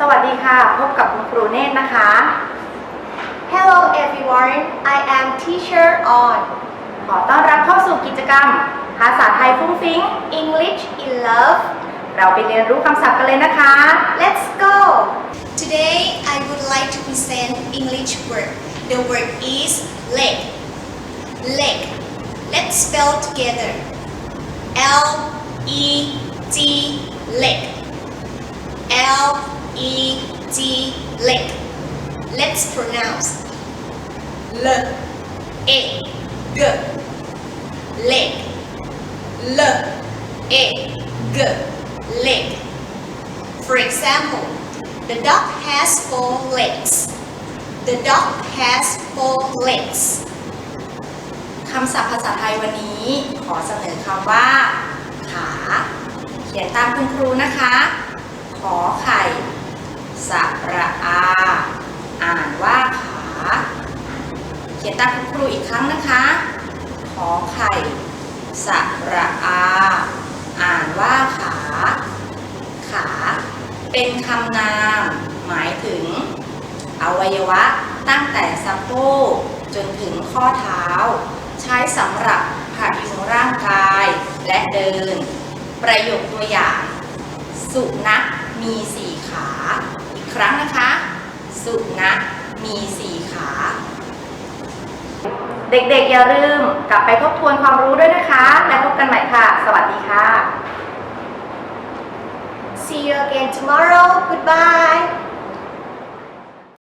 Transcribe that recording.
สวัสดีค่ะ พบกับคุณครูเนตรนะคะ Hello everyone, I am teacher on ขอต้อนรับเข้าสู่กิจกรรม ภาษาไทยฟุ้งฟิ้ง English in Love. เราไปเรียนรู้คำศัพท์กันเลยนะคะ Let's go! Today I would like to present English word. The word is leg. Leg. Let's spell together. L E G leg. L E G leg. Let's pronounce L E G leg. L E G leg. For example, the dog has four legs. The dog has four legs. คำศัพท์ภาษาไทยวันนี้ขอเสนอคำว่า ขา เขียนตามคุณครูนะคะ ขอไข่ สระอา อ่านว่าขา เขียนตามคุณครูอีกครั้งนะคะ ขอไข่ สระอา อ่านว่าขา ขา เป็นคำนาม หมายถึง อวัยวะตั้งแต่สะโพกจนถึงข้อเท้า ใช้สำหรับพยุงร่างกายและเดิน ประโยคตัวอย่าง สุนัขมีสี่ขา อีกครั้งนะคะ สุนัขมีสี่ขา เด็กๆอย่าลืมกลับไปทบทวนความรู้ด้วยนะคะ และพบกันใหม่ค่ะ สวัสดีค่ะ See you again tomorrow. Goodbye.